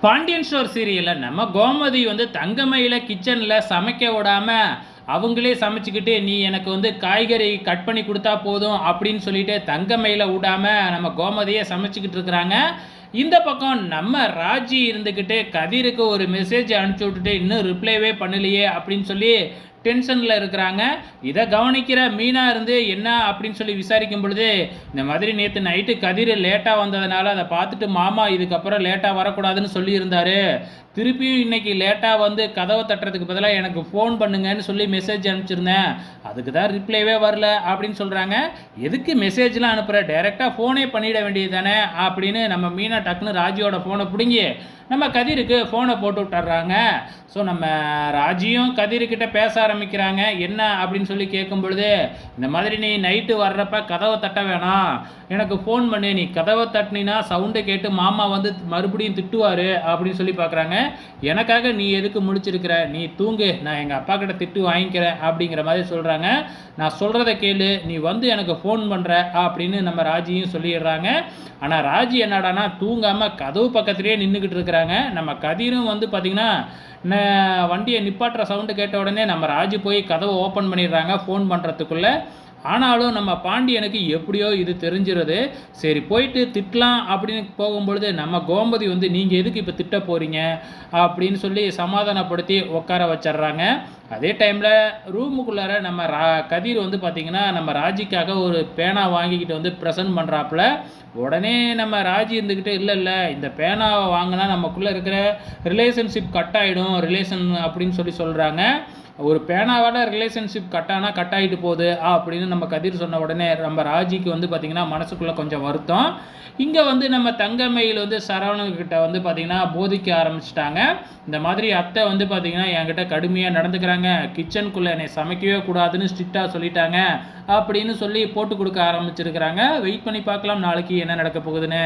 Pandian store சீரியலில் நம்ம கோமதி வந்து தங்கமயில கிச்சனில் சமைக்க விடாமல் அவங்களே சமைச்சிக்கிட்டு நீ எனக்கு வந்து காய்கறி கட் பண்ணி கொடுத்தா போதும் அப்படின்னு சொல்லிட்டு தங்கமயில விடாமல் நம்ம கோமதியை சமைச்சிக்கிட்டு இருக்கிறாங்க. இந்த பக்கம் நம்ம ராஜி இருந்துக்கிட்டு கதிருக்கு ஒரு மெசேஜ் அனுப்பிச்சி விட்டுட்டு இன்னும் ரிப்ளைவே பண்ணலையே அப்படின்னு சொல்லி டென்ஷனில் இருக்கிறாங்க. இதை கவனிக்கிற மீனா இருந்து என்ன அப்படின்னு சொல்லி விசாரிக்கும் பொழுது இந்த மாதிரி நேற்று நைட்டு கதிர் லேட்டாக வந்ததுனால அதை பார்த்துட்டு மாமா இதுக்கப்புறம் லேட்டாக வரக்கூடாதுன்னு சொல்லியிருந்தாரு. திருப்பியும் இன்னைக்கு லேட்டாக வந்து கதவை தட்டுறதுக்கு பதிலாக எனக்கு ஃபோன் பண்ணுங்கன்னு சொல்லி மெசேஜ் அனுப்பிச்சிருந்தேன். அதுக்கு தான் ரிப்ளைவே வரல அப்படின்னு சொல்கிறாங்க எதுக்கு மெசேஜ்லாம் அனுப்புகிற டைரெக்டாக ஃபோனே பண்ணிட வேண்டியது தானே அப்படின்னு நம்ம மீனா டக்குன்னு ராஜியோட ஃபோனை பிடுங்கி நம்ம கதிருக்கு ஃபோனை போட்டு விட்டுறாங்க ஸோ நம்ம ராஜியும் கதிர்கிட்ட பேச ஆரம்பிக்கிறாங்க. என்ன அப்படின்னு சொல்லி கேட்கும் பொழுது இந்த மாதிரி நீ நைட்டு வர்றப்ப கதவை தட்ட வேணாம். எனக்கு ஃபோன் பண்ணு நீ கதவை தட்டினா சவுண்டை கேட்டு மாமா வந்து மறுபடியும் திட்டுவார் அப்படின்னு சொல்லி பார்க்குறாங்க எனக்காக நீ எதுக்கு முடிச்சிருக்கிற நீ தூங்கு நான் எங்கள் அப்பா கிட்ட திட்டு வாங்கிக்கிறேன் அப்படிங்கிற மாதிரி சொல்கிறாங்க நான் சொல்கிறத கேளு நீ வந்து எனக்கு ஃபோன் பண்ணுற அப்படின்னு நம்ம ராஜியும் சொல்லிடுறாங்க. ஆனால் ராஜி என்னடானா தூங்காமல் கதவு பக்கத்துலேயே நின்றுக்கிட்டு இருக்கிற இருக்கிறாங்க நம்ம கதிரும் வந்து பார்த்திங்கன்னா வண்டியை நிப்பாட்டுற சவுண்டு கேட்ட உடனே நம்ம ராஜி போய் கதவை ஓப்பன் பண்ணிடுறாங்க ஃபோன் பண்ணுறதுக்குள்ளே ஆனாலும் நம்ம பாண்டியனுக்கு எப்படியோ இது தெரிஞ்சிருது. சரி போயிட்டு திட்டலாம் அப்படின்னு போகும்பொழுது நம்ம கோமதி வந்து நீங்கள் எதுக்கு இப்போ திட்ட போகிறீங்க அப்படின்னு சொல்லி சமாதானப்படுத்தி உட்கார வச்சிடுறாங்க. அதே டைமில் ரூமுக்குள்ளார நம்ம ரா கதிர் வந்து பார்த்திங்கன்னா நம்ம ராஜிக்காக ஒரு பேனா வாங்கிக்கிட்டு வந்து ப்ரெசன்ட் பண்ணுறாப்புல உடனே நம்ம ராஜி இருந்துக்கிட்டு இல்லை இல்லை இந்த பேனாவை வாங்கினா நமக்குள்ளே இருக்கிற ரிலேஷன்ஷிப் கட் ஆகிடும் ரிலேஷன் அப்படின்னு சொல்லி சொல்கிறாங்க ஒரு பேனாவோட ரிலேஷன்ஷிப் கட் ஆனால் கட் ஆகிட்டு போகுது அப்படின்னு நம்ம கதிர் சொன்ன உடனே நம்ம ராஜிக்கு வந்து பார்த்திங்கன்னா மனசுக்குள்ளே கொஞ்சம் வருத்தம். இங்கே வந்து நம்ம தங்கமையில் வந்து சரவணன்கிட்ட வந்து பார்த்திங்கன்னா போதிக்க ஆரம்பிச்சிட்டாங்க. இந்த மாதிரி அத்தை வந்து பார்த்திங்கன்னா என்கிட்ட கடுமையாக நடந்துக்கிறாங்க. கிச்சனுக்குள்ளே என்னை சமைக்கவே கூடாதுன்னு ஸ்ட்ரிக்டாக சொல்லிட்டாங்க அப்படின்னு சொல்லி போட்டு கொடுக்க ஆரம்பிச்சிருக்கிறாங்க. வெயிட் பண்ணி பார்க்கலாம் நாளைக்கு என்ன நடக்க போகுதுன்னு.